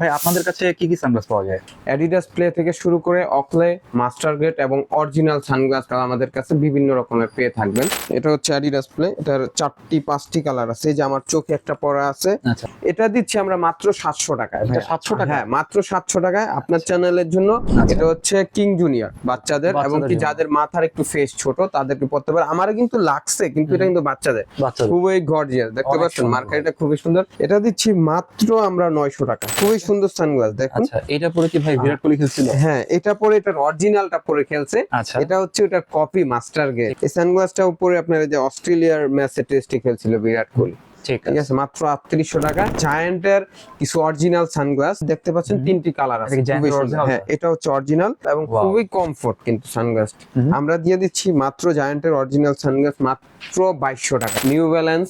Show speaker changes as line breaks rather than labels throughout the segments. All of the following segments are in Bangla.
ভাই আপনাদের কাছে কি কি সানগ্লাস পাওয়া যায়?
অ্যাডিডাস প্লে থেকে শুরু করে অকলে মাস্টার গ্রেড এবং অরিজিনাল সানগ্লাস কালার আমাদের কাছে বিভিন্ন রকমের পেয়ে থাকবেন। এটা হচ্ছে অ্যাডিডাস প্লে এটার চারটি পাঁচটি কালার আছে যে আমার চোখে একটা পরা আছে।
আচ্ছা।
এটা দিচ্ছি আমরা মাত্র সাতশো টাকায়।
700 টাকা?
হ্যাঁ মাত্র সাতশো টাকায় আপনার চ্যানেলের জন্য। এটা হচ্ছে কিং জুনিয়র বাচ্চাদের এবং কি। যাদের মাথার একটু ফেস ছোট তাদেরকে পড়তে পারে। আমারও কিন্তু লাগছে কিন্তু এটা কিন্তু বাচ্চাদের। খুবই গর্জিয়াস দেখতে পাচ্ছেন। মার্কেটটা খুবই সুন্দর। এটা দিচ্ছি মাত্র আমরা নয়শো টাকা। খুবই সুন্দর সানগ্লাস দেখুন।
আচ্ছা এটা পরে কি ভাই বিরাট কোহলি খেলছিল?
হ্যাঁ এটা পরে এটার অরিজিনালটা পরে খেলছে।
আচ্ছা।
এটা হচ্ছে ওটা কপি মাস্টার গেট এই সানগ্লাসটা উপরে আপনার যে অস্ট্রেলিয়ার ম্যাচে টেস্টে খেলছিল বিরাট কোহলি।
ঠিক আছে।
মাত্র আটত্রিশশো টাকা। জায়ান্টের কিছু অরিজিনাল সানগ্লাস দেখতে পাচ্ছেন তিনটি কালার আছে? হ্যাঁ এটা হচ্ছে অরিজিনাল এবং খুবই কমফোর্ট কিন্তু সানগ্লাস আমরা দিয়ে দিচ্ছি মাত্র জায়ান্টের অরিজিনাল সানগ্লাস মাত্র বাইশশো টাকা। নিউ ব্যালেন্স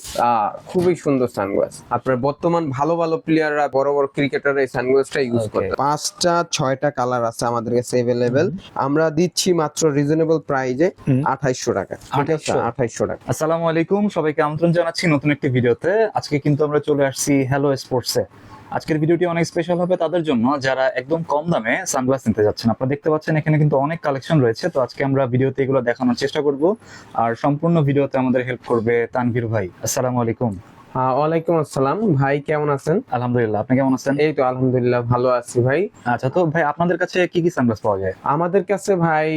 খুবই সুন্দর সানগ্লাস আপনার বর্তমান ভালো ভালো প্লেয়াররা বড় বড় ক্রিকেটার এই সানগ্লাসটা ইউজ করে পাঁচটা ছয়টা কালার আছে আমাদের কাছে অ্যাভেলেবেল আমরা দিচ্ছি মাত্র রিজনেবল প্রাইজে। আঠাইশশো টাকা। ঠিক আছে?
2800
আঠাইশশো টাকা।
আসসালামু আলাইকুম সবাইকে আমন্ত্রণ জানাচ্ছি নতুন একটি ভিডিওতে। আজকে কিন্তু আমরা চলে আসছি হ্যালো স্পোর্টসে আজকের ভিডিওটি অনেক স্পেশাল হবে তাদের জন্য। যারা একদম কম দামে সানগ্লাস নিতে যাচ্ছেন, আপনারা দেখতে পাচ্ছেন এখানে কিন্তু অনেক কালেকশন রয়েছে। তো আজকে আমরা ভিডিওতে এগুলো দেখানোর চেষ্টা করব। আর সম্পূর্ণ ভিডিওতে আমাদের হেল্প করবে তানভীর ভাই। আসসালামু আলাইকুম।
ওয়ালাইকুম আসসালাম। ভাই কেমন আছেন?
আলহামদুলিল্লাহ আপনি কেমন আছেন?
এই তো আলহামদুলিল্লাহ ভালো আছি ভাই।
আচ্ছা তো ভাই আপনাদের কাছে কি কি সানগ্লাস পাওয়া যায়?
আমাদের কাছে ভাই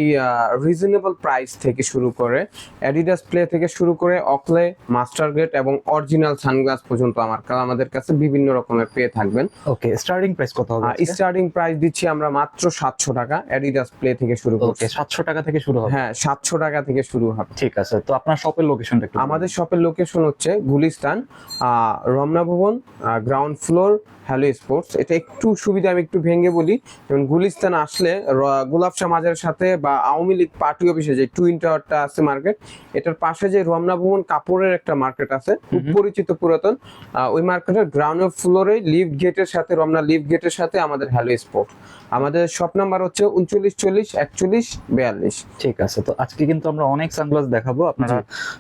রিজনেবল প্রাইস থেকে শুরু করে অ্যাডিডাস প্লে থেকে শুরু করে অকলে মাস্টার গ্রেড এবং অরিজিনাল সানগ্লাস পর্যন্ত আমার আমাদের কাছে বিভিন্ন রকমের পেয়ে থাকবেন।
ওকে স্টার্টিং প্রাইস কত হবে
স্টার্টিং প্রাইস দিচ্ছি আমরা মাত্র সাতশো টাকা অ্যাডিডাস প্লে থেকে শুরু
ওকে
করছি।
সাতশো টাকা থেকে শুরু হবে।
হ্যাঁ সাতশো টাকা থেকে শুরু হবে।
ঠিক আছে তো আপনার শপের লোকেশনটা একটু
আমাদের শপের লোকেশন হচ্ছে গুলিস্তান রমনা ভবন গ্রাউন্ড ফ্লোর হ্যালো স্পোর্টস এটা একটু সুবিধা আমি একটু ভেঙে বলি। যেমন গুলিস্তান আসলে গোলাপ শাহ মাজারের সাথে বা আওয়ামী লীগ পার্টি অফিসে যে টুইন টাওয়ারটা আছে মার্কেট এটার পাশে যে রমনা ভবন কাপড়ের একটা মার্কেট আছে খুব পরিচিত পুরাতন। ওই মার্কেটের গ্রাউন্ড ফ্লোরে লিফট গেটের সাথে রমনা লিফট গেটের সাথে আমাদের হ্যালো স্পোর্ট আমাদের শপ নাম্বার হচ্ছে উনচল্লিশ চল্লিশ একচল্লিশ বিয়াল্লিশ।
ঠিক আছে তো আজকে কিন্তু আমরা অনেক সানগ্লাস দেখাবো। আপনারা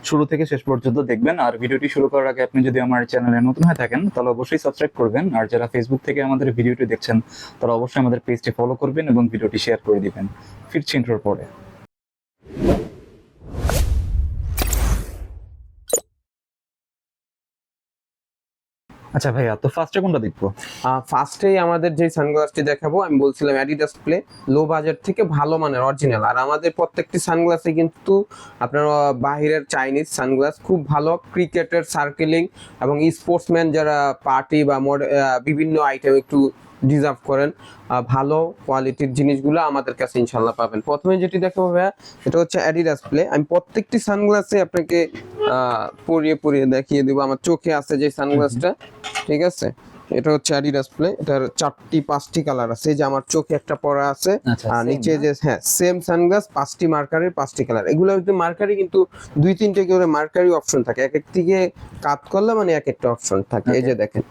শুরু থেকে শেষ পর্যন্ত দেখবেন। আর ভিডিওটি শুরু করার আগে আপনি যদি আমার চ্যানেলে নতুন হয়ে থাকেন তাহলে অবশ্যই সাবস্ক্রাইব করবেন। আর যারা ফেসবুক থেকে আমাদের ভিডিওটি দেখছেন তারা অবশ্যই আমাদের পেজটি ফলো করবেন এবং ভিডিওটি শেয়ার করে দিবেন। ফিরছি ইন্ট্রোর পরে। আচ্ছা ভাইয়া, তো ফার্স্টে কোনটা দেখব?
ফার্স্টেই আমাদের যে সানগ্লাসটি দেখাবো, আমি বলছিলাম অ্যাডিডাস প্লে লো বাজেট থেকে ভালো মানের অরিজিনাল আর আমাদের প্রত্যেকটি সানগ্লাসে কিন্তু আপনার বাহিরের চাইনিজ সানগ্লাস খুব ভালো ক্রিকেটের সার্কেলিং এবং স্পোর্টসম্যান যারা পার্টি বা বিভিন্ন আইটেম একটু ডিজার্ভ করেন ভালো কোয়ালিটির জিনিসগুলো আমাদের কাছে ইনশাল্লাহ পাবেন। প্রথমে যেটি দেখাবো ভাইয়া, এটা হচ্ছে অ্যাডিডাস প্লে আমি প্রত্যেকটি সানগ্লাসে আপনাকে পরিয়ে পরিয়ে দেখিয়ে দেবো। আমার চোখে আছে যে সানগ্লাসটা ঠিক আছে? এটা হচ্ছে অ্যাডিডাস প্লে এটার চারটি পাঁচটি কালার আছে। এই যে আমার চোখে একটা পরা আছে
আচ্ছা
আর নিচে যে হ্যাঁ সেম সানগ্লাস পাঁচটি মার্কারের পাঁচটি কালার এগুলো হচ্ছে মার্কারি কিন্তু দুই তিনটে করে মার্কারি অপশন থাকে। এক এক দিকে কাট করলে মানে এক একটা অপশন থাকে। এই যে দেখেন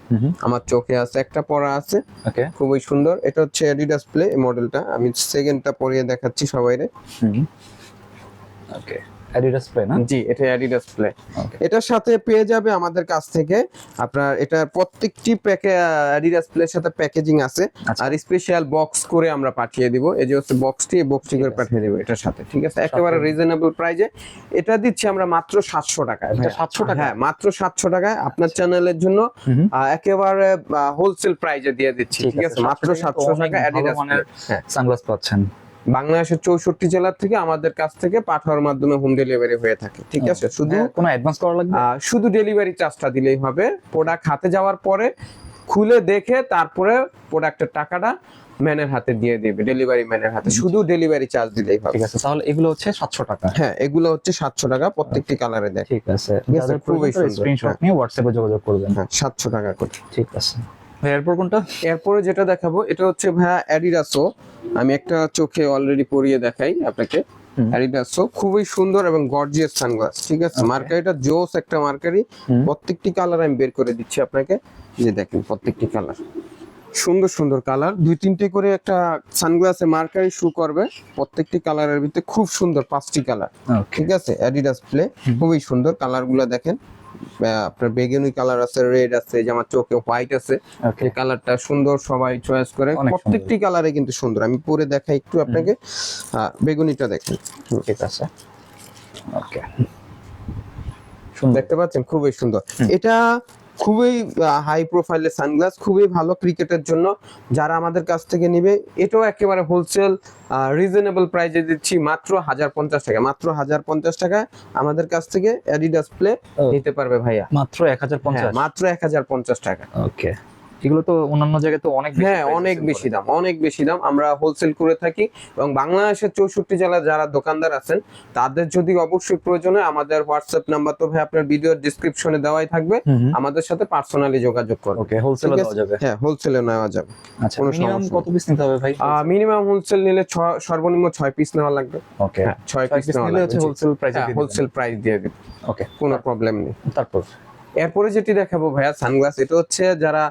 আমার চোখে আছে একটা পরা আছে।
ওকে
খুবই সুন্দর। এটা হচ্ছে অ্যাডিডাস প্লে মডেলটা আমি সেকেন্ডটা পরিয়ে দেখাচ্ছি সবাইরে।
ওকে অ্যাডিডাস প্লে না?
জি এটা অ্যাডিডাস প্লে এটার সাথে পেয়ে যাবে আমাদের কাছ থেকে আপনার এটার প্রত্যেকটি প্যাকে অ্যাডিডাস প্লের সাথে প্যাকেজিং আছে।
আচ্ছা।
আর স্পেশাল বক্স করে আমরা পাঠিয়ে দিব। এই যে হচ্ছে বক্সটি এই বক্সটি করে পাঠিয়ে দেবো এটার সাথে ঠিক আছে? একেবারে রিজনেবল প্রাইজে এটা দিচ্ছি আমরা মাত্র সাতশো টাকায়।
700 টাকা?
হ্যাঁ মাত্র সাতশো টাকায় আপনার চ্যানেলের জন্য একেবারে হোলসেল প্রাইজে দিয়ে দিচ্ছি ঠিক আছে মাত্র
700
সাতশো টাকা অ্যাডিডাস
সানগ্লাস পাচ্ছেন।
বাংলাদেশের চৌষট্টি জেলার থেকে আমাদের কাছ থেকে পাঠানোর মাধ্যমে হোম ডেলিভারি হয়ে থাকে ঠিক আছে? শুধু
হ্যাঁ, কোনো অ্যাডভান্স করা লাগবে?
শুধু ডেলিভারি চার্জটা দিলেই হবে। প্রোডাক্ট হাতে যাওয়ার পরে খুলে দেখে তারপরে প্রোডাক্টের টাকাটা ম্যানের হাতে দিয়ে দেবে ডেলিভারি ম্যানের হাতে। শুধু ডেলিভারি চার্জ দিলেই হবে।
ঠিক আছে তাহলে এগুলো হচ্ছে সাতশো টাকা।
হ্যাঁ এগুলো হচ্ছে সাতশো টাকা প্রত্যেকটি কালারে দেয়
ঠিক আছে
খুবই
স্ক্রিনশট
হ্যাঁ।
নিয়ে হোয়াটসঅ্যাপে যোগাযোগ করবেন।
হ্যাঁ সাতশো টাকা করে।
ঠিক আছে। এরপর কোনটা?
এরপরে যেটা দেখাবো এটা হচ্ছে ভাইয়া অ্যাডিডাসো আমি একটা চোখে অলরেডি পরিয়ে দেখাই আপনাকে।
হুম।
অ্যাডিডাসো খুবই সুন্দর এবং গর্জিয়াস সানগ্লাস ঠিক আছে. মার্কারিটা জোস একটা মার্কারি প্রত্যেকটি কালার আমি বের করে দিচ্ছি আপনাকে। যে দেখেন প্রত্যেকটি কালার সুন্দর সুন্দর কালার দুই তিনটে করে একটা সানগ্লাসে মার্কারি শু করবে। প্রত্যেকটি কালারের ভিতরে খুব সুন্দর পাঁচটি কালার ঠিক আছে? অ্যাডিডাস প্লে খুবই সুন্দর কালারগুলো দেখেন। আপনার বেগুনি কালার আছে রেড আছে যে আমার চোখে হোয়াইট আছে এই কালারটা সুন্দর সবাই চয়েস করে। প্রত্যেকটি কালারে কিন্তু সুন্দর। আমি পরে দেখাই একটু আপনাকে। আহ, বেগুনিটা দেখেন।
ঠিক আছে। ওকে
দেখতে পাচ্ছেন? খুবই সুন্দর। এটা খুবই হাই প্রোফাইলের সানগ্লাস খুবই ভালো ক্রিকেটের জন্য যারা আমাদের কাছ থেকে নিবে এটাও একেবারে হোলসেল রিজনেবল প্রাইসে দিচ্ছি মাত্র হাজার পঞ্চাশ টাকা মাত্র হাজার পঞ্চাশ টাকা আমাদের কাছ থেকে অ্যাডিডাস প্লে নিতে পারবে ভাইয়া।
মাত্র এক হাজার
হ্যাঁ,
পঞ্চাশ
মাত্র এক হাজার পঞ্চাশ টাকা।
ওকে এগুলো তো অন্যান্য জায়গায় তো অনেক বেশি
হ্যাঁ অনেক বেশি দাম অনেক বেশি দাম। আমরা হোলসেল করে থাকি এবং বাংলাদেশের চৌষট্টি জেলার যারা দোকানদার আছেন তাদের যদি অবশ্যই প্রয়োজন হয় আমাদের হোয়াটসঅ্যাপ নাম্বার তো ভাই আপনার ভিডিওর ডিসক্রিপশনে দেওয়াই থাকবে। আমাদের সাথে পার্সোনালি যোগাযোগ করুন
ওকে হোলসেলে দেওয়া যাবে।
হ্যাঁ হোলসেলে নেওয়া যাবে।
আচ্ছা
কোনো
মিনিমাম
সমস্যা
কত পিস নিতে হবে ভাই?
মিনিমাম হোলসেল নিলে সর্বনিম্ন ছয় পিস নেওয়া লাগবে।
ওকে
হ্যাঁ ছয়
ছয়
পিস
পিস
নেওয়া
নিলে হচ্ছে
লাগবে
হোলসেল প্রাইসে
হোলসেল প্রাইস দিয়ে দিবে
ওকে
কোনো প্রবলেম নেই।
তারপর?
এরপরে যেটি দেখাবো ভাইয়া সানগ্লাস এটা হচ্ছে যারা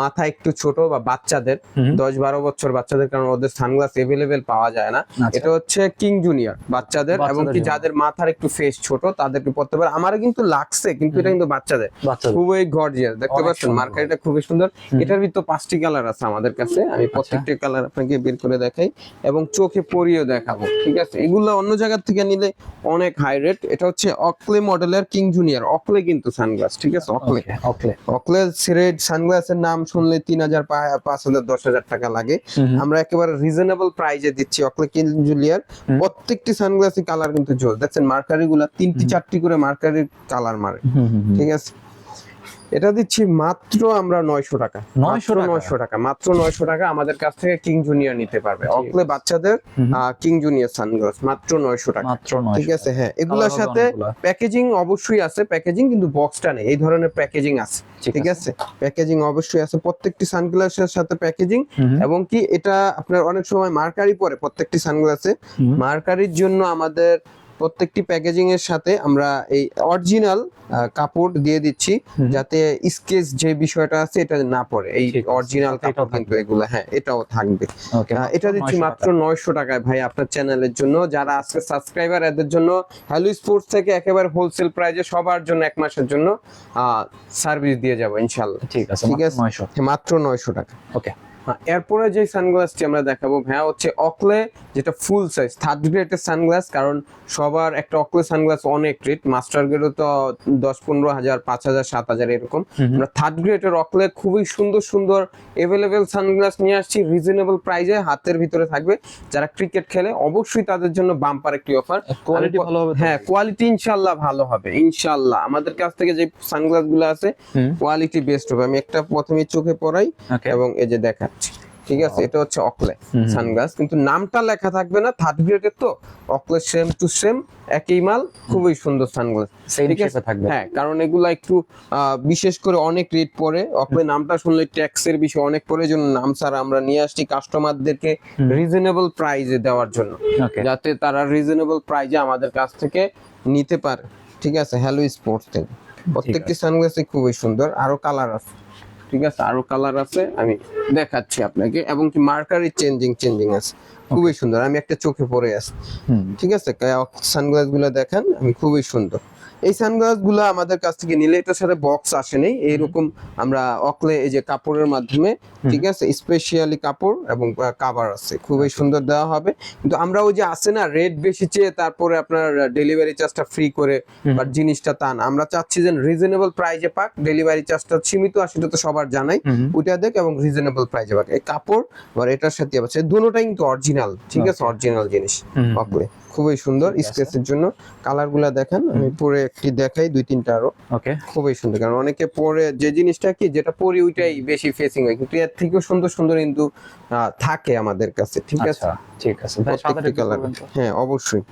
মাথা একটু ছোট বা বাচ্চাদের দশ বারো বছর বাচ্চাদের কারণ ওদের সানগ্লাস এভেলেবেল পাওয়া যায় না।
আচ্ছা।
এটা হচ্ছে কিং জুনিয়র বাচ্চাদের এবং কি যাদের মাথার একটু ফেস ছোট তাদেরকে পড়তে পারে। আমার কিন্তু লাগছে কিন্তু এটা কিন্তু বাচ্চাদের। খুবই গর্জিয়াস দেখতে পাচ্ছেন। মার্কারিটা খুবই সুন্দর। এটার ভিতর পাঁচটি কালার আছে আমাদের কাছে। আমি
আচ্ছা।
প্রত্যেকটি কালার আপনাকে বের করে দেখাই এবং চোখে পরিয়েও দেখাবো ঠিক আছে? এগুলো অন্য জায়গা থেকে নিলে অনেক হাই রেট এটা হচ্ছে অকলে মডেলের কিং জুনিয়র অকলে কিন্তু সানগ্লাস। ঠিক আছে? অকলে
ওকে
অকলে সিরেট সানগ্লাসের নাম শুনলে তিন হাজার পাঁচ হাজার দশ হাজার টাকা লাগে। আমরা একেবারে রিজনেবল প্রাইজে দিচ্ছি অকলে
জুলিয়ার
প্রত্যেকটি সানগ্লাসের কালার কিন্তু জোর। দেখছেন মার্কারি গুলা তিনটি চারটি করে মার্কারির কালার মারে। ঠিক আছে? এটা দিচ্ছি মাত্র আমরা নয়শো টাকা।
900 টাকা?
নয়শো টাকা মাত্র নয়শো টাকা আমাদের কাছ থেকে কিং জুনিয়র নিতে পারবে। অকলে বাচ্চাদের কিং জুনিয়র সানগ্লাস মাত্র নয়শো টাকা।
মাত্র
ঠিক আছে হ্যাঁ এগুলোর সাথে প্যাকেজিং অবশ্যই আছে প্যাকেজিং কিন্তু বক্সটা নেই এই ধরনের প্যাকেজিং আছে।
ঠিক
ঠিক আছে। প্যাকেজিং অবশ্যই আছে প্রত্যেকটি সানগ্লাসের সাথে প্যাকেজিং এবং কি এটা আপনার অনেক সময় মার্কারি পরে প্রত্যেকটি সানগ্লাসে মার্কারির জন্য আমাদের প্রত্যেকটি প্যাকেজিং এর সাথে আমরা এই অরিজিনাল কাপড় দিয়ে দিচ্ছি যাতে স্কেচ যে বিষয়টা আছে এটা না পড়ে। এই অরিজিনাল কাপড় কিন্তু এগুলো হ্যাঁ এটাও থাকবে। এটা দিচ্ছি মাত্র নয়শো টাকায় ভাই আপনার চ্যানেলের জন্য। যারা আজকে সাবস্ক্রাইবার এদের জন্য হ্যালো স্পোর্টস থেকে একেবারে হোলসেল প্রাইজে সবার জন্য এক মাসের জন্য সার্ভিস দিয়ে যাব ইনশাল্লাহ
ঠিক আছে
ঠিক আছে।
আছে? 900
মাত্র নয়শো টাকা।
ওকে।
এরপরে যে সানগ্লাসটি আমরা দেখাবো ভাইয়া হচ্ছে অকলে যেটা ফুল সাইজ থার্ড গ্রেডের সানগ্লাস কারণ সবার একটা অকলে সানগ্লাস অনেক রেট মাস্টার গ্রেডও তো দশ পনেরো হাজার পাঁচ হাজার সাত হাজার এরকম। আমরা থার্ড গ্রেডের অকলে খুবই সুন্দর সুন্দর এভেলেবেল সানগ্লাস নিয়ে আসছি রিজনেবল প্রাইজে হাতের ভিতরে থাকবে। যারা ক্রিকেট খেলে অবশ্যই তাদের জন্য বাম্পার একটি অফার
কোয়ালিটি ভালো হবে
হ্যাঁ কোয়ালিটি ইনশাল্লাহ ভালো হবে ইনশাল্লাহ আমাদের কাছ থেকে যে সানগ্লাসগুলো আছে কোয়ালিটি বেস্ট হবে। আমি একটা প্রথমে চোখে পরাই এবং এই যে দেখাচ্ছি ঠিক আছে এটা হচ্ছে অকলে। সানগ্লাস। কিন্তু নামটা লেখা থাকবে না থার্ড গ্রেডের তো অকলে সেম টু সেম একই মাল খুবই সুন্দর সানগ্লাস। ঠিক আছে?
থাকবে।
হ্যাঁ কারণ এগুলা একটু বিশেষ করে অনেক রেট পড়ে অকলে নামটা শুনলে ট্যাক্সের বিষয় অনেক পড়ে জন্য নাম স্যার আমরা নিয়ে আসছি কাস্টমারদেরকে রিজনেবল প্রাইজে দেওয়ার জন্য। যাতে তারা রিজনেবল প্রাইজে আমাদের কাছ থেকে নিতে পারে। ঠিক আছে? হ্যালো স্পোর্টস থেকে। প্রত্যেকটি সানগ্লাসই খুবই সুন্দর। আরও কালার আছে। ঠিক আছে? আরও কালার আছে আমি দেখাচ্ছি আপনাকে। এবং কি মার্কারি চেঞ্জিং চেঞ্জিং আছে। খুবই সুন্দর আমি একটা চোখে পরে আছি। ঠিক আছে? সানগ্লাসগুলো দেখেন আমি খুবই সুন্দর। এই সানগ্লাসগুলো আমাদের কাছ থেকে নিলে এটার সাথে বক্স আসেনি এইরকম আমরা অকলে এই যে কাপড়ের মাধ্যমে ঠিক আছে? স্পেশালি কাপড় এবং কাভার আছে। খুবই সুন্দর দেওয়া হবে। কিন্তু আমরা ওই যে আছে না রেট বেশি চেয়ে তারপরে আপনার ডেলিভারি চার্জটা ফ্রি করে। বা জিনিসটা তান আমরা চাচ্ছি যে রিজনেবল প্রাইজে পাক ডেলিভারি চার্জটা সীমিত আর সেটা তো সবার জানাই। ওইটা দেখ এবং রিজনেবল প্রাইজে পাক। এই কাপড় আর এটার সাথে আছে দুটোটাই কিন্তু অরিজিনাল ঠিক আছে? অরিজিনাল জিনিস অকলে। খুবই সুন্দর স্কেচের জন্য। কালারগুলা দেখেন আমি পরে একটি দেখাই দুই তিনটা আরও।
ওকে।
খুবই সুন্দর কারণ অনেকে পরে যে জিনিসটা কি যেটা পরে ওইটাই বেশি ফেসিং হয় কিন্তু এর থেকেও সুন্দর সুন্দর কিন্তু থাকে আমাদের কাছে ঠিক আছে?
আচ্ছা ঠিক আছে।
হ্যাঁ অবশ্যই।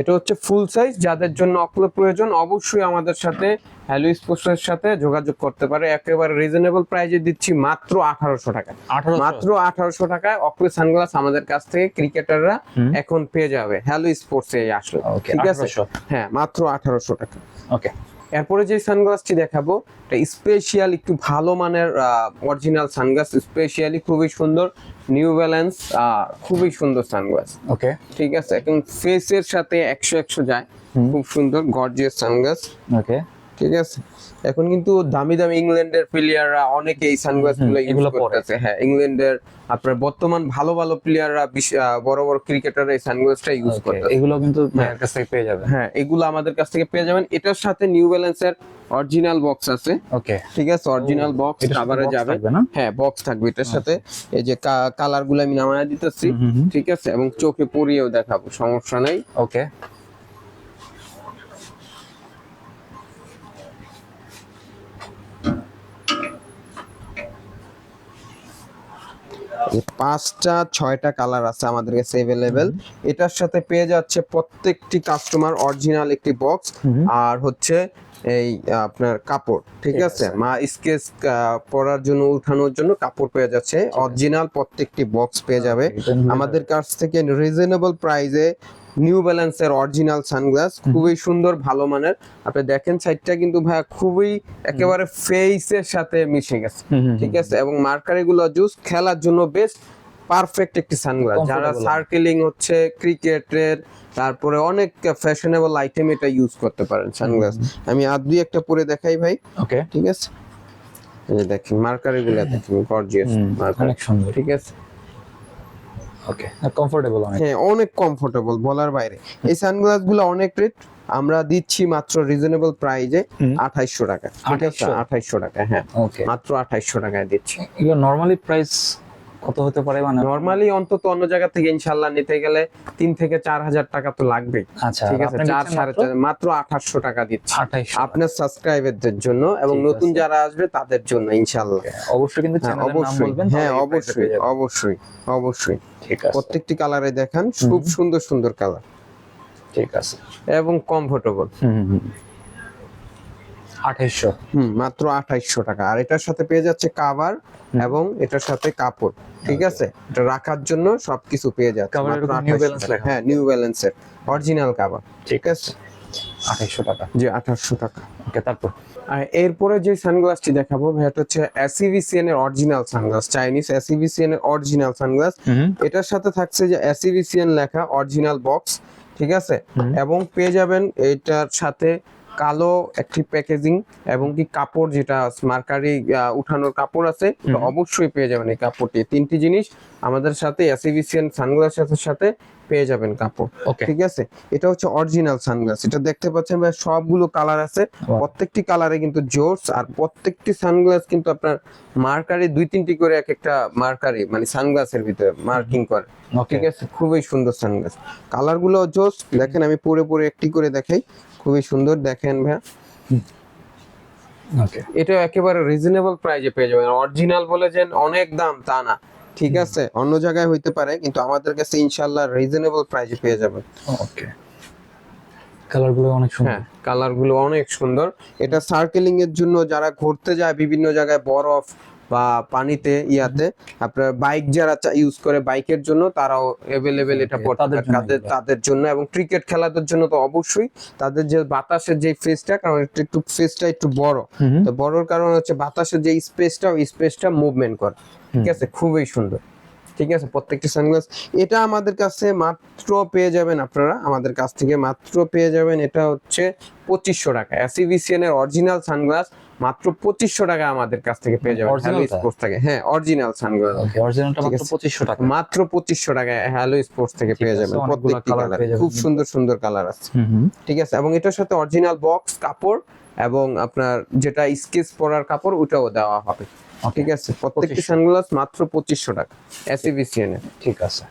এটা হচ্ছে ফুল সাইজ যাদের জন্য অকলে প্রয়োজন অবশ্যই আমাদের সাথে হ্যালো স্পোর্টসের সাথে যোগাযোগ করতে পারে। একেবারে রিজনেবল প্রাইজে দিচ্ছি মাত্র আঠারোশো টাকা মাত্র আঠারোশো টাকায় অকলে সানগ্লাস আমাদের কাছ থেকে ক্রিকেটাররা। এখন পেয়ে যাবে। হ্যালো স্পোর্টস এ আসলে। ঠিক আছে? হ্যাঁ মাত্র আঠারোশো টাকা।
ওকে
এরপরে যে সানগ্লাসটি দেখাবো এটা স্পেশিয়াল একটু ভালো মানের অরিজিনাল সানগ্লাস স্পেশিয়ালি খুবই সুন্দর নিউ ব্যালেন্স খুবই সুন্দর সানগ্লাস।
ওকে
ঠিক আছে এখন ফেসের সাথে একশো একশো যায়। খুব সুন্দর গর্জিয়াস সানগ্লাস।
ওকে
ঠিক আছে? এখন কিন্তু দামি দামি ইংল্যান্ডের প্লেয়াররা অনেকে এই
সানগ্লাসগুলো
ইউজ
এগুলো।
করতেছে। হ্যাঁ ইংল্যান্ডের আপনার বর্তমান ভালো ভালো প্লেয়াররা বড় বড় ক্রিকেটাররা এই সানগ্লাসটা ইউজ করতেছে।
এগুলো কিন্তু ভাইয়ের কাছ থেকে পেয়ে যাবে
হ্যাঁ এগুলো আমাদের কাছ থেকে পেয়ে যাবেন। এটার সাথে নিউ ব্যালেন্সের অরিজিনাল বক্স আছে।
ওকে
ঠিক আছে অরিজিনাল বক্স কাভারে যাবে। হ্যাঁ বক্স থাকবে এটার সাথে। এই যে কালারগুলো আমি নামায় দিতেছি। ঠিক আছে এবং চোখে পরিয়েও দেখাবো সমস্যা নাই।
ওকে
পাঁচটা ছয়টা কালার আছে আমাদের কাছে অ্যাভেলেবেল এটার সাথে পেয়ে যাচ্ছে প্রত্যেকটি কাস্টমার অরিজিনাল একটি বক্স আর হচ্ছে এই আপনার কাপড় ঠিক আছে? মা স্কেচ পরার জন্য উঠানোর জন্য কাপড় পেয়ে যাচ্ছে। অরিজিনাল প্রত্যেকটি বক্স পেয়ে যাবে। আমাদের কাছ থেকে রিজনেবল প্রাইসে নিউ ব্যালেন্সের অরিজিনাল সানগ্লাস খুবই সুন্দর ভালো মানের। আপনি দেখেন সাইডটা কিন্তু ভাই খুবই একেবারে ফেসের সাথে মিশে গেছে। ঠিক আছে? এবং মার্কারি গুলো জুস খেলার জন্য বেস্ট পারফেক্ট একটি সানগ্লাস যারা সার্কেলিং হচ্ছে ক্রিকেটের তারপরে অনেক ফ্যাশনেবল আইটেম এটা ইউজ করতে পারেন সানগ্লাস আমি আর দুই একটা পরে দেখাই ভাই।
ওকে
ঠিক আছে? দেখেন মার্কারি গুলো দেখেন গর্জিয়াস মার্কার ঠিক আছে?
ওকে কমফোর্টেবল অনেক
হ্যাঁ অনেক কমফোর্টেবল বলার বাইরে। এই সানগ্লাসগুলো অনেক রেট আমরা দিচ্ছি মাত্র রিজনেবল প্রাইজে। আঠাইশশো টাকা। ঠিক আছে?
2800
আঠাইশশো টাকা হ্যাঁ।
ওকে
মাত্র আঠাইশশো টাকায় দিচ্ছি।
এগুলো নরমালি প্রাইস কত হতে পারে মানে
নর্মালি অন্তত অন্য জায়গা থেকে ইনশাল্লাহ নিতে গেলে তিন থেকে চার হাজার টাকা তো লাগবেই।
আচ্ছা
ঠিক আছে চার সাড়ে চার মাত্র আঠাশশো টাকা দিচ্ছি। আপনার সাবস্ক্রাইবারদের জন্য এবং নতুন যারা আসবে তাদের জন্য ইনশাল্লাহ
অবশ্যই কিন্তু
হ্যাঁ
চ্যানেলের নাম
অবশ্যই।
বলবেন
হ্যাঁ অবশ্যই অবশ্যই অবশ্যই।
ঠিক আছে।
প্রত্যেকটি কালারে দেখান খুব সুন্দর সুন্দর কালার
ঠিক আছে।
এবং কমফোর্টেবল
হুম হুম। আঠাইশশো।
হুম মাত্র আঠাইশশো টাকা। আর এটার সাথে পেয়ে যাচ্ছে কাভার এবং এটার সাথে কাপড় ঠিক আছে? এটা রাখার জন্য সবকিছু পেয়ে যাচ্ছে।
Cover এর
মাত্র
উপর New
2800
Balance
টাকা।
লেখা।
হ্যাঁ নিউ ব্যালেন্সের অরিজিনাল কাভার ঠিক আছে?
আঠাইশশো টাকা।
জি আঠাশশো টাকা।
ওকে তারপর?
আর এরপরে যে সানগ্লাসটি দেখাবো ভাইয়াটা হচ্ছে এসিভিসিএন এর অরিজিনাল সানগ্লাস চাইনিজ এসিভিসিএন এর অরিজিনাল সানগ্লাস
হুম
এটার সাথে থাকছে যে এসিভিসিএন লেখা অরিজিনাল বক্স ঠিক আছে? এবং পেয়ে যাবেন এটার সাথে কালো একটি প্যাকেজিং এবং কি কাপড় যেটা মার্কারি উঠানোর কাপড় আছে তো অবশ্যই পেয়ে যাবেন এই কাপড়টি। তিনটি জিনিস আমাদের সাথে এসিভিসিএন সানগ্লাসের সাথে পেয়ে যাবেন কাপড়।
ওকে
ঠিক আছে? এটা হচ্ছে অরিজিনাল সানগ্লাস এটা দেখতে পাচ্ছেন ভাই সবগুলো কালার আছে. প্রত্যেকটি কালারে কিন্তু জোর্স আর প্রত্যেকটি সানগ্লাস কিন্তু আপনার মার্কারি দুই তিনটি করে এক একটা মার্কারি মানে সানগ্লাসের ভিতরে মার্কিং করে। ঠিক আছে? খুবই সুন্দর সানগ্লাস কালারগুলো জোস দেখেন আমি পরে পরে একটি করে দেখাই। খুবই সুন্দর দেখেন ভাই
ওকে।
এটা একেবারে রিজনেবল প্রাইজে পেয়ে যাবেন। অরিজিনাল বলে যে অনেক দাম তা না। ঠিক আছে? অন্য জায়গায় হইতে পারে কিন্তু আমাদের কাছে ইনশাল্লাহ রিজনেবল প্রাইজে পেয়ে যাবেন।
ওকে। কালারগুলো অনেক সুন্দর।
হ্যাঁ কালারগুলো অনেক সুন্দর। এটা সার্কেলিং এর জন্য যারা ঘুরতে যায় বিভিন্ন জায়গায় বরফ বা পানিতে ইয়াতে আপনার বাইক যারা ইউজ করে বাইকের জন্য তারাও এভেলেবেল এটা
তাদের
তাদের জন্য। এবং ক্রিকেট খেলাদের জন্য তো অবশ্যই তাদের যে বাতাসের যে ফেসটা কারণ একটু ফেসটা একটু বড়। তো বড়র কারণ হচ্ছে বাতাসের যে স্পেসটা ওই স্পেসটা মুভমেন্ট করে। ঠিক আছে? খুবই সুন্দর। ঠিক আছে? প্রত্যেকটি সানগ্লাস এটা আমাদের কাছে মাত্র পেয়ে যাবেন আপনারা। আমাদের কাছ থেকে মাত্র পেয়ে যাবেন। এটা হচ্ছে পঁচিশশো টাকা। এসিভিসিএন এর অরিজিনাল সানগ্লাস মাত্র পঁচিশশো টাকা আমাদের কাছ থেকে পেয়ে যাবেন হ্যালো স্পোর্টস থেকে। হ্যাঁ অরিজিনাল সানগ্লাস
অরিজিনালটা মাত্র পঁচিশশো টাকা।
মাত্র পঁচিশশো টাকায় হ্যালো স্পোর্টস থেকে পেয়ে যাবেন। প্রত্যেকটি কালার খুব সুন্দর সুন্দর কালার আছে। ঠিক আছে? এবং এটার সাথে অরিজিনাল বক্স কাপড় এবং আপনার যেটা স্কেচ পরার কাপড় ওটাও দেওয়া হবে। ঠিক আছে? প্রত্যেকটি সানগ্লাস মাত্র পঁচিশশো টাকা। এসিভিসিএন এর।
ঠিক আছে।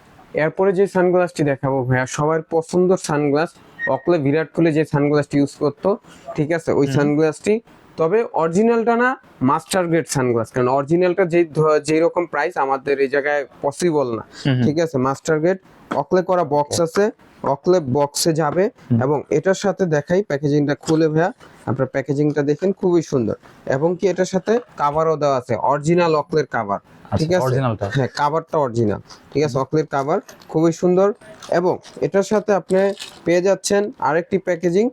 এরপরে যে সানগ্লাসটি দেখাবো ভাইয়া সবার পছন্দের সানগ্লাস অকলে বিরাট কোহলি যে সানগ্লাসটি ইউজ করতো ঠিক আছে? ওই সানগ্লাসটি তবে অরিজিনালটা না মাস্টার গ্রেড সানগ্লাস কারণ অরিজিনালটা যে যেই রকম প্রাইস আমাদের এই জায়গায় পসিবল না। ঠিক আছে? মাস্টার গ্রেড অকলে করা বক্স আছে অকলে বক্সে যাবে এবং এটার সাথে দেখাই প্যাকেজিংটা খুলে ভাইয়া আপনার প্যাকেজিংটা দেখেন খুবই সুন্দর। এবং কি এটার সাথে কাভারও দেওয়া আছে অরিজিনাল অকলের কাভার ঠিক আছে?
অরিজিনালটা
হ্যাঁ কাভারটা অরিজিনাল ঠিক আছে? অকলের কাভার খুবই সুন্দর। এবং এটার সাথে আপনি পেয়ে যাচ্ছেন আরেকটি প্যাকেজিং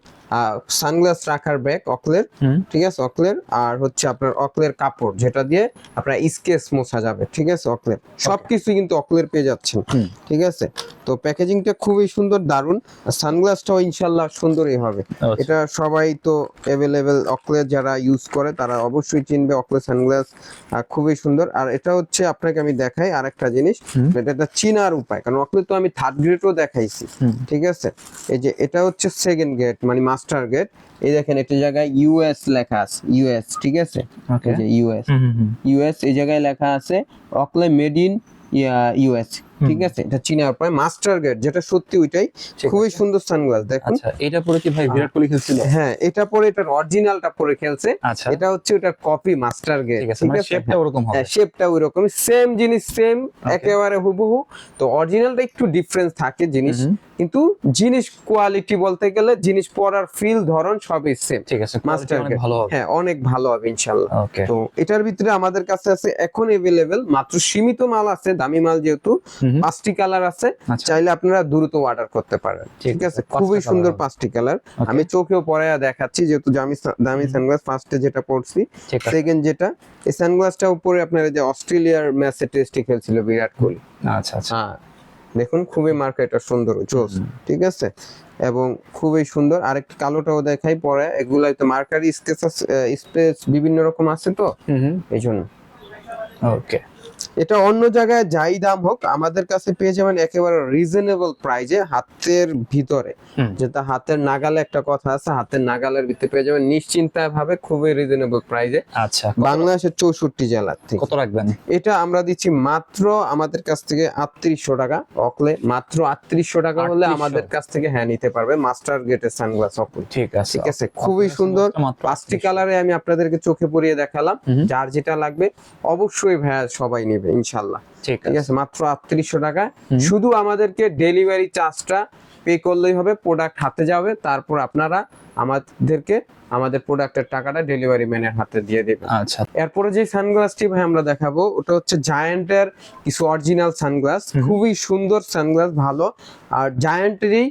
সানগ্লাস রাখার ব্যাগ অকলের ঠিক আছে অকলের আর হচ্ছে আপনার অকলের কাপড় যেটা দিয়ে আপনার স্কেচ মোছা যাবে ঠিক আছে অকলের। সবকিছু কিন্তু অকলের পেয়ে যাচ্ছেন ঠিক আছে? তো প্যাকেজিংটা খুবই সুন্দর দারুণ আর সানগ্লাসটাও ইনশাল্লাহ সুন্দরই হবে। এটা সবাই তো অ্যাভেলেবেল অকলের যারা ইউজ করে তারা অবশ্যই চিনবে অকলের সানগ্লাস খুবই সুন্দর। আর এটা হচ্ছে আপনাকে আমি দেখাই আরেকটা জিনিস এটা একটা চিনার উপায় কারণ অকলে তো আমি থার্ড গ্রেডও দেখাইছি ঠিক আছে? এই যে এটা হচ্ছে সেকেন্ড গেট মানে মাস্টার গেট এই দেখেন একটা জায়গায় ইউএস লেখা আছে ইউএস ঠিক আছে?
ওকে
যে ইউএস ইউএস এই জায়গায় লেখা আছে অকলে মেড ইন ইউএস ঠিক আছে? এটা চীনার প্রায় মাস্টার গেট যেটা সত্যি ওইটাই। খুবই। সুন্দর সানগ্লাস দেখুন।
আচ্ছা এটা পরে কি ভাই বিরাট কোহলি খেলছিল?
হ্যাঁ এটা পরে এটার অরিজিনালটা পরে খেলছে।
আচ্ছা।
এটা হচ্ছে ওটার কপি মাস্টার গেট
ঠিক আছে
ঠিক
মানে শেপটা ওরকম হবে।
হ্যাঁ শেপটা ওই রকম সেম জিনিস সেম একেবারে হুবহু। তো অরিজিনালটা একটু ডিফারেন্স থাকে জিনিস। কিন্তু জিনিস কোয়ালিটি বলতে গেলে জিনিস পরার ফিল ধরন সবই সেম
ঠিক আছে
মাস্টার
ভালো হবে।
হ্যাঁ অনেক ভালো হবে ইনশাল্লাহ
ওকে
তো এটার ভিতরে আমাদের কাছে আছে এখন এভেলেবেল মাত্র সীমিত মাল আছে দামি মাল যেহেতু। পাঁচটি কালার আছে
আচ্ছা।
চাইলে আপনারা দ্রুত অর্ডার করতে পারেন।
ঠিক
আছে খুবই সুন্দর পাঁচটি কালার আমি চোখেও পরায়া দেখাচ্ছি যেহেতু দামি দামি সানগ্লাস ফার্স্টে যেটা পড়ছি সেকেন্ড যেটা এই সানগ্লাসটা উপরে আপনার যে অস্ট্রেলিয়ার ম্যাচে টেস্টে খেলছিল বিরাট কোহলি।
আচ্ছা আচ্ছা।
হ্যাঁ। দেখুন খুবই মার্কেটটা সুন্দর জোস ঠিক আছে? এবং খুবই সুন্দর। আর আরেকটি কালোটাও দেখাই পরে। এগুলাই তো মার্কারি স্কেচ স্পেস বিভিন্ন রকম আছে তো? এই জন্য
ওকে
এটা অন্য জায়গায় যাই দাম হোক আমাদের কাছে পেয়ে যাবেন একেবারে রিজনেবল প্রাইজে হাতের ভিতরে। যেটা হাতের নাগালে একটা কথা আছে হাতের নাগালের ভিতরে পেয়ে যাবেন নিশ্চিন্তায় ভাবে খুবই রিজনেবল প্রাইজে
আচ্ছা।
বাংলাদেশের চৌষট্টি জেলার থেকে।
কত রাখবেন?
এটা আমরা দিচ্ছি মাত্র আমাদের কাছ থেকে আটত্রিশশো টাকা অকলে। মাত্র আটত্রিশশো টাকা হলে আমাদের কাছ থেকে হ্যাঁ নিতে পারবে মাস্টার গেটের সানগ্লাস অকল।
ঠিক আছে।
ঠিক আছে? খুবই সুন্দর। পাঁচটি কালারে আমি আপনাদেরকে চোখে পরিয়ে দেখালাম। যার যেটা লাগবে। অবশ্যই ভাইয়া সবাই নেবে ইনশাল্লাহ।
ঠিক আছে।
মাত্র আটত্রিশশো টাকা। শুধু আমাদেরকে ডেলিভারি চার্জটা পে করলেই হবে প্রোডাক্ট হাতে যাবে তারপর আপনারা আমাদেরকে আমাদের প্রোডাক্টের টাকাটা ডেলিভারি ম্যানের হাতে দিয়ে দেবেন।
আচ্ছা।
এরপরে যে সানগ্লাসটি ভাই আমরা দেখাবো ওটা হচ্ছে জায়ান্টের কিছু অরিজিনাল সানগ্লাস খুবই সুন্দর সানগ্লাস ভালো। আর জায়ান্টেরই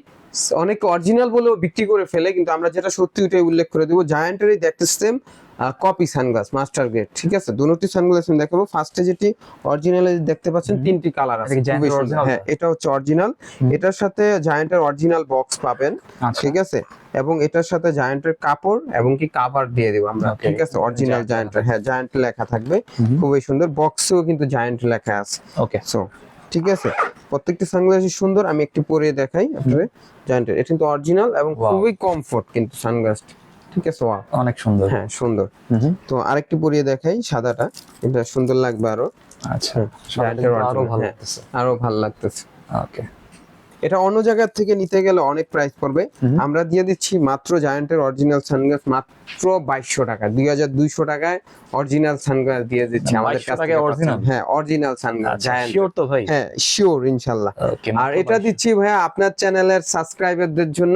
অনেকে অরিজিনাল বলেও বিক্রি করে ফেলে কিন্তু আমরা যেটা সত্যি ওইটাই উল্লেখ করে দেবো জায়ান্টেরই দেখতে same copy sunglass master grade ঠিক আছে? দুটি সানগ্লাস আমি দেখাবো। ফার্স্টে যেটি অরিজিনাল দেখতে পাচ্ছেন তিনটি কালার আছে। হ্যাঁ এটা হচ্ছে অরিজিনাল এটার সাথে জায়ান্টের অরিজিনাল বক্স পাবেন
আচ্ছা।
ঠিক আছে? এবং এটার সাথে জায়ান্টের কাপড় এবং কি কাভার দিয়ে দেবো আমরা ঠিক আছে? অরিজিনাল জায়ান্টের হ্যাঁ জায়ান্ট লেখা থাকবে। খুবই সুন্দর। বক্সেও কিন্তু জায়ান্ট লেখা আছে।
ওকে
সো ঠিক আছে? প্রত্যেকটি সানগ্লাসই সুন্দর। আমি একটু পরে দেখাই আপনাদের। জায়ান্টের এটা কিন্তু অরিজিনাল এবং খুবই কমফোর্ট কিন্তু সানগ্লাস ঠিক আছে ওয়া
অনেক সুন্দর।
হ্যাঁ সুন্দর। তো আরেকটি পরিয়ে দেখাই সাদাটা। এটা সুন্দর লাগবে আরও।
আচ্ছা কিন্তু
আরও
ভালো
হ্যাঁ।
লাগতেছে
আরও ভালো লাগতেছে।
ওকে
এটা অন্য জায়গা থেকে নিতে গেলে অনেক প্রাইস পড়বে। আমরা দিয়ে দিচ্ছি মাত্র জায়ান্টের অরিজিনাল সানগ্লাস মাত্র বাইশশো টাকা। দুই হাজার দুইশো টাকায় অরিজিনাল সানগ্লাস দিয়ে দিচ্ছি আমাদের
2200
কাছ থেকে। হ্যাঁ অরিজিনাল সানগ্লাস জায়ান্ট
শিওর তো ভাই।
হ্যাঁ শিওর ইনশাল্লাহ। আর এটা দিচ্ছি ভাইয়া আপনার চ্যানেলের সাবস্ক্রাইবারদের জন্য।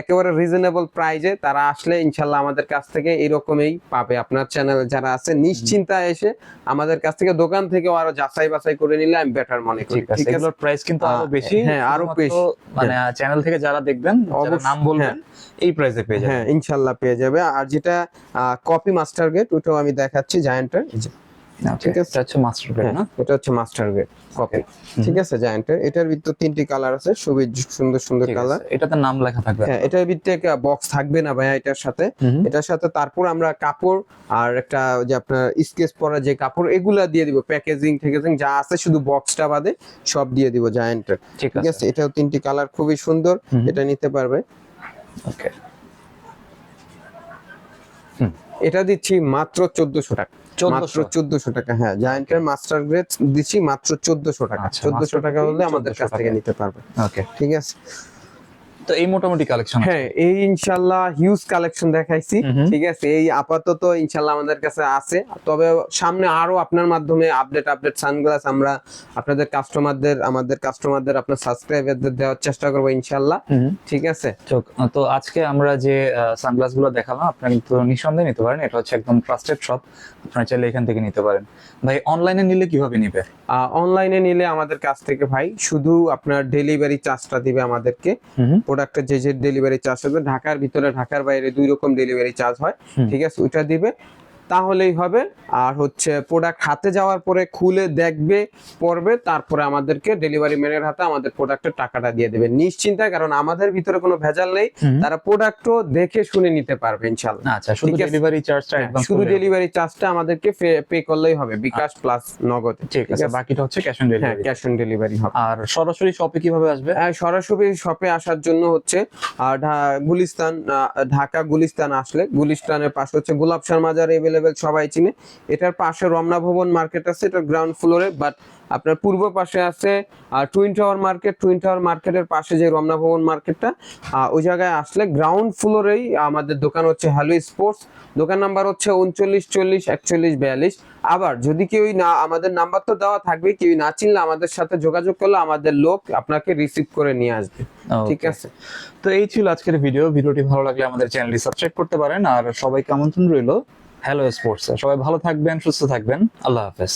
একেবারে রিজনেবল প্রাইজে তারা আসলে ইনশাল্লাহ আমাদের কাছ থেকে এরকমই পাবে। আপনার চ্যানেল যারা আছে নিশ্চিন্তায় এসে আমাদের কাছ থেকে দোকান থেকে আরও যাচাই বাছাই করে নিলে আমি বেটার মনে করি।
ঠিক আছে এগুলোর প্রাইস কিন্তু
আরও
বেশি
হ্যাঁ, আরও
শুধুমাত্র মানে চ্যানেল থেকে যারা দেখবেন যারা নাম বলবেন এই প্রাইসে পেয়ে যাবেন।
হ্যাঁ ইনশাল্লাহ পেয়ে যাবে। আর যেটা কপি মাস্টার গেট ওটাও আমি দেখাচ্ছি জায়ান্টের ঠিক আছে।
আছে হচ্ছে মাস্টার
হ্যাঁ,
না?
এটা হচ্ছে মাস্টার গেট কপি ঠিক আছে জায়ান্টের এটার ভিতর তিনটি কালার আছে সুন্দর সুন্দর কালার
এটাতে নাম লেখা থাকবে।
হ্যাঁ এটার ভিতরে বক্স থাকবে না ভাইয়া এটার সাথে। এটার সাথে তারপর আমরা কাপড় আর একটা যে আপনার স্কেচ পরা যে কাপড় এগুলা দিয়ে দিব। প্যাকেজিং ট্যাকেজিং যা আছে শুধু বক্সটা বাদে সব দিয়ে দিব জায়ান্টের
ঠিক আছে।
এটাও তিনটি কালার খুবই সুন্দর। এটা নিতে পারবে।
ওকে
এটা দিচ্ছি মাত্র চোদ্দশো টাকা। মাত্র চোদ্দশো। টাকা হ্যাঁ জায়েন্টের মাস্টার গ্রেড দিচ্ছি মাত্র চোদ্দশো টাকা।
আচ্ছা,
চোদ্দশো টাকা হলে আমাদের কাছ থেকে নিতে পারবে।
ওকে
ঠিক আছে?
তো এই মোটামুটি কালেকশন
হ্যাঁ এই ইনশাল্লাহ হিউজ কালেকশন দেখাইছি। ঠিক আছে? এই আপাতত ইনশাল্লাহ আমাদের কাছে আছে। তবে সামনে আরও আপনার মাধ্যমে আপডেট আপডেট সানগ্লাস আমরা আপনাদের কাস্টমারদের আমাদের কাস্টমারদের আপনার সাবস্ক্রাইবারদের দেওয়ার চেষ্টা করব ইনশাল্লাহ ঠিক আছে?
তো আজকে আমরা যে সানগ্লাসগুলো দেখালাম আপনারা কিন্তু নিঃসন্দেহে নিতে পারেন। এটা হচ্ছে একদম ট্রাস্টেড শপ আপনারা চাইলে এখান থেকে নিতে পারেন। ভাই অনলাইনে নিলে কীভাবে নিবে?
অনলাইনে নিলে আমাদের কাছ থেকে ভাই শুধু আপনার ডেলিভারি চার্জটা দিবে আমাদেরকে। প্রোডাক্টের যে যে ডেলিভারি চার্জ হবে ঢাকার ভিতরে ঢাকার বাইরে দুই রকম ডেলিভারি চার্জ হয়। ঠিক আছে? ওইটা দিবে। তাহলেই হবে। আর হচ্ছে প্রোডাক্ট হাতে যাওয়ার পরে খুলে দেখবে পড়বে তারপরে আমাদেরকে ডেলিভারি ম্যানের হাতে আমাদের প্রোডাক্টের টাকাটা দিয়ে দেবে। নিশ্চিন্তায় কারণ আমাদের ভিতরে কোনো ভেজাল নেই। তারা প্রোডাক্টও দেখে শুনে নিতে পারবে
আচ্ছা শুধু ডেলিভারি চার্জটা
হ্যাঁ, শুধু ডেলিভারি চার্জটা আমাদেরকে পে করলেই হবে বিকাশ প্লাস নগদ।
ঠিক আছে বাকিটা হচ্ছে ক্যাশ অন
হ্যাঁ
ডেলিভারি
ক্যাশ অন ডেলিভারি হবে।
আর সরাসরি শপে কীভাবে আসবে?
আহ, সরাসরি শপে আসার জন্য হচ্ছে গুলিস্তান ঢাকা গুলিস্তান আসলে গুলিস্তানের পাশে হচ্ছে গোলাপশার মাজার এভেলেবেল সবাই চিনে। এটার পাশে রমনা ভবন মার্কেট আছে এটা গ্রাউন্ড ফ্লোরে বাট আপনার পূর্ব পাশে আছে twin tower market twin tower মার্কেটের পাশে যে রমনা ভবন মার্কেটটা ওই জায়গায় আসলে গ্রাউন্ড ফ্লোরেই আমাদের দোকান হচ্ছে হ্যালো স্পোর্টস দোকান নাম্বার হচ্ছে উনচল্লিশ চল্লিশ একচল্লিশ বিয়াল্লিশ। আবার যদি কেউ না আমাদের নাম্বার তো দেওয়া থাকবে কেউ না চিনলে আমাদের সাথে যোগাযোগ করলে আমাদের লোক আপনাকে রিসিভ করে নিয়ে আসবে। ঠিক আছে?
তো এই ছিল আজকের ভিডিও ভিডিওটি ভালো লাগলে আমাদের চ্যানেলটি সাবস্ক্রাইব করতে পারেন। আর সবাইকে আমন্ত্রণ রইল। হ্যালো স্পোর্টস সবাই ভালো থাকবেন সুস্থ থাকবেন। আল্লাহ হাফেজ।